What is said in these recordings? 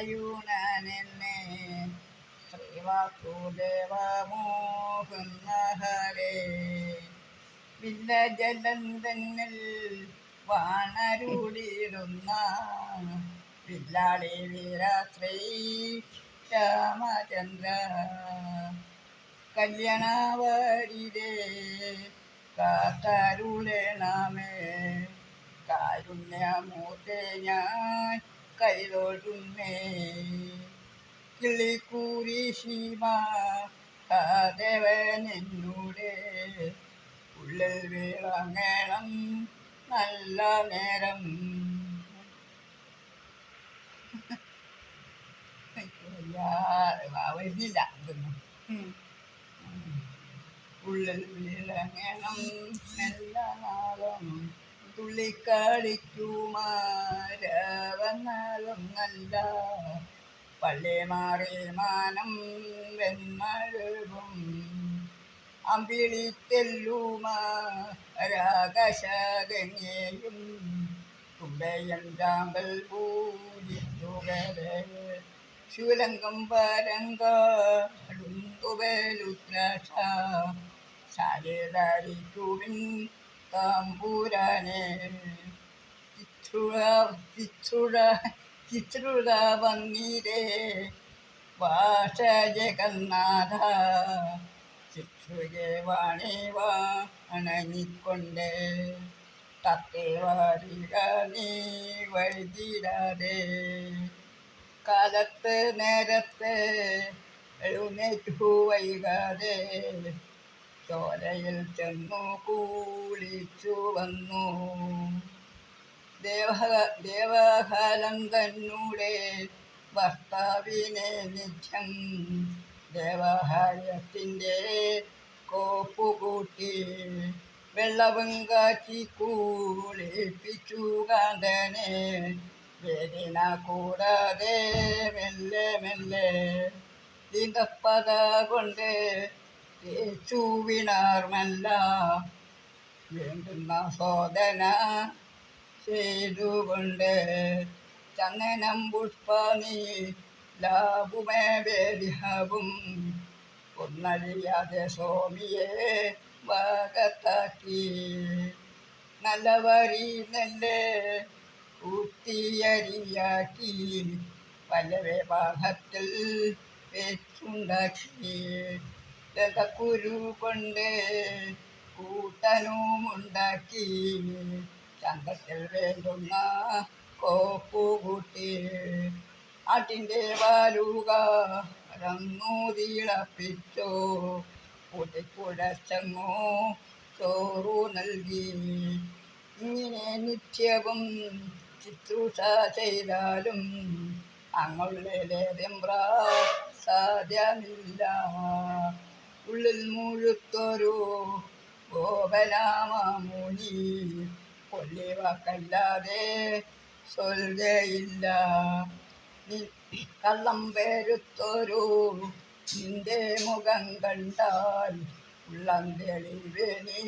വായുനനെന്നെ ശ്രീവാസുദേവ മോഹന ഹരേ വില്ലജലം തന്നിൽ വാണരുളിടുന്ന വില്ലാളി വീരാശ്രീ രാമചന്ദ്ര. കല്യാണവരിരെ കാത്തരുളണമേ. കാരുണ്യമൂർത്തെ ഞാൻ കൈതൊഴുന്നേ കിളിക്കൂരി എന്നൂടെ ഉള്ളിൽ വിളങ്ങണം നല്ല നേരം. വരുന്നില്ല ഇതൊന്നും. ഉള്ളിൽ വിളങ്ങണം നല്ല നാളം. തുള്ളിക്കളിക്കുമാരവന്നാലും നല്ല. പള്ളി മാറി മാനം വെന്മഴുകും അമ്പിളി തെല്ലുമാരാകശകന്യേയും തുമ്പയൻ ചാമ്പൽ പൂജിത്തുകരെ. ശൂലങ്കം പരങ്കാടും തുബലുദ്രാക്ഷ ശാലിതരിക്കുവിൻ തമ്പൂരാനെ ചിത്രുഴ ചിത്രുഴ ചിത്രുഴ വന്നീരേ. വാഷ ജഗന്നാഥ ചിത്രുജെ വാണിവ അണഞ്ഞിക്കൊണ്ട്. തത്തേ വാരിക നീ വഴുതിടാതെ കാലത്ത് നേരത്തെ എഴുന്നേറ്റു വൈകാതെ ചോലയിൽ ചെന്നു കൂളിച്ചു വന്നു. ദേവ ദേവകാലം തന്നൂടെ ഭർത്താവിനെ നിത്യം ദേവഹാരത്തിന്റെ കോപ്പുകൂട്ടി വെള്ളവും കാച്ചി കൂളിപ്പിച്ചു കാന്തനെ. വേദന കൂടാതെ മെല്ലെ മെല്ലെ ലിംഗപ്പത കൊണ്ട് തേച്ചു വിണാർമല്ല. വേണ്ടുന്ന സോദന ചെയ്തുകൊണ്ട് ചന്ദനം പുഷ്പനീ ലാഭുമേ വേദിഹവും ഒന്നറിയാതെ സ്വാമിയെ ഭാഗത്താക്കി. നല്ലവരി നെല്ല് കൂട്ടിയരിയാക്കി. പലവേ വിവാഹത്തിൽ വെച്ചുണ്ടാക്കി. ലതക്കുരു കൊണ്ട് കൂട്ടനുമുണ്ടാക്കി. ചന്തത്തിൽ വേണ്ടുന്ന കോപ്പുകൂട്ടി ആട്ടിന്റെ വാലുക റന്നു തിളപ്പിച്ചോ. പൊടിക്കുഴച്ചങ്ങോ ചോറു നൽകി. ഇങ്ങനെ നിത്യവും ശുശ്രൂഷ ചെയ്താലും അങ്ങളുടേതും സാധ്യമില്ല. ഉള്ളിൽ മുഴുത്തൊരു ഗോപനാമൂനി കൊല്ലിവാക്കല്ലാതെ സ്വൽഗയില്ല കള്ളം പേരുത്തൊരു നിന്റെ മുഖം കണ്ടാൽ ഉള്ളം തെളിവേനി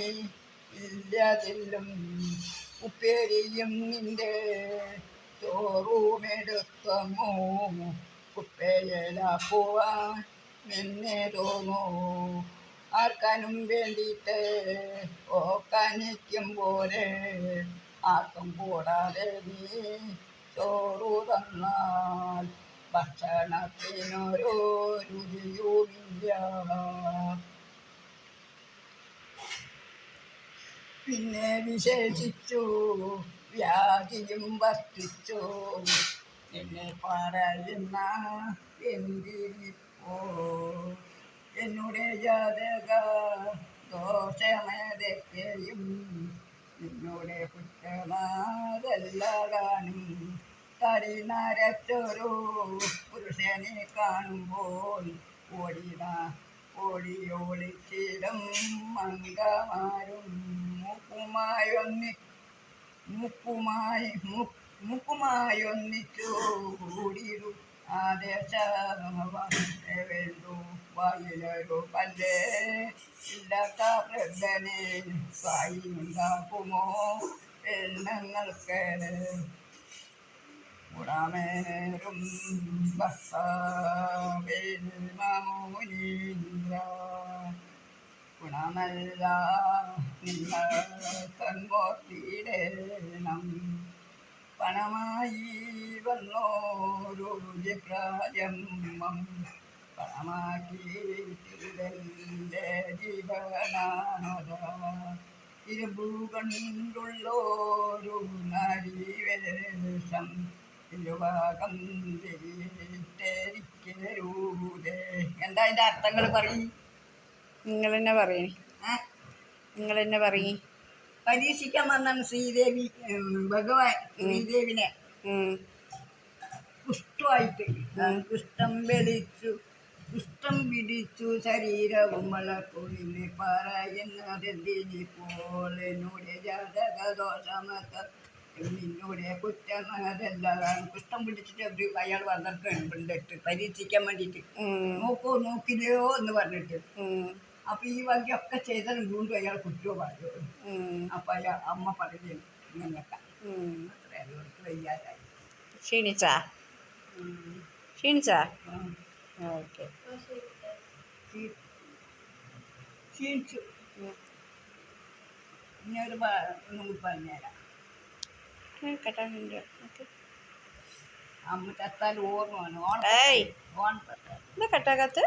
ഇല്ലതില്ലും ഉപ്പേരിയും നിന്റെ ചോറുമെടുത്തമോ? കുപ്പേയല പോവാൻ നിന്നെ തോന്നൂ ആർക്കാനും വേണ്ടിയിട്ട് ഓക്കാനിക്കും പോലെ ആർക്കും കൂടാതെ നീ ചോറു തന്നാൽ ഭക്ഷണത്തിനൊരു രുചിയുമില്ല. പിന്നെ വിശേഷിച്ചു വ്യാധിയും വർദ്ധിച്ചു. എന്നെ പറയുന്ന എന്തിരിപ്പോ എന്നുടെ ജാതക ദോഷമേതൊക്കെയും നിന്നോടെ കുറ്റമാതല്ല കാണും തടി നരച്ചൊരു പുരുഷനെ കാണുമ്പോൾ ഓടിന ഓടിയോളിച്ചിടം മംഗമാരും മുക്കുമായൊന്നി മുക്കുമായി മുക്കുമായൊന്നിച്ചു കൂടിയിരു ആദേശ വേണ്ടു വായിലൊരു പല്ലേ ഇല്ലാത്ത വൃദ്ധനെ വായി ഉണ്ടാക്കുമോ പെണ്ണുങ്ങൾക്ക് ഗുണമേറും ഭക്തവേൽ മമുനീന്ദ്ര ഗുണമല്ല നിങ്ങൾ കൺമോത്തിടേണം പണമായി വന്നോരു പണമാക്കി പണമാക്കിയിട്ടില്ലേ ജീവനാഥ ഇരുമ്പു കണ്ടുള്ളോരു നാരീവേഷം ഇരുഭാഗം തിരിക്കരൂതേ എന്താ അതിന്റെ അർത്ഥങ്ങൾ പറയും? നിങ്ങൾ തന്നെ പറയണേ നിങ്ങൾ തന്നെ പറയേ. പരീക്ഷിക്കാൻ വന്നാണ് ശ്രീദേവി ഭഗവാൻ ശ്രീദേവിനെ. കുഷ്ഠമായിട്ട് കുഷ്ഠം വെളിച്ചു കുഷ്ഠം പിടിച്ചു ശരീരവും വളക്കുളിന് പറയുന്നതെന്തിനി പോലെ എന്നോട് ജാതക ദോഷമൊക്കെ നിന്നോടെ കുറ്റം അതെല്ലാം കുഷ്ഠം പിടിച്ചിട്ട് അവർ അയാൾ വന്നിട്ടുണ്ട് പരീക്ഷിക്കാൻ വേണ്ടിയിട്ട് നോക്കോ നോക്കില്ലയോ എന്ന് പറഞ്ഞിട്ട്. അപ്പൊ ഈ വകയൊക്കെ ചെയ്താൽ വീണ്ടും അയാൾ കുറ്റമാണ് അപ്പൊ അയാൾ അമ്മ പറഞ്ഞു ഇങ്ങനെയൊക്കെ. അത്ര അതുകൊണ്ട് വയ്യാതായി. ക്ഷീണിച്ചാ? ക്ഷീണിച്ചാ. ഓക്കെ. ക്ഷീ- ക്ഷീണിച്ചു. ഇനി ഒരു ഒന്നും കൂടി പറഞ്ഞുതരാം അമ്മ ചത്താൽ ഓർമ്മ ഓൺ എന്താ കട്ടാകാത്ത.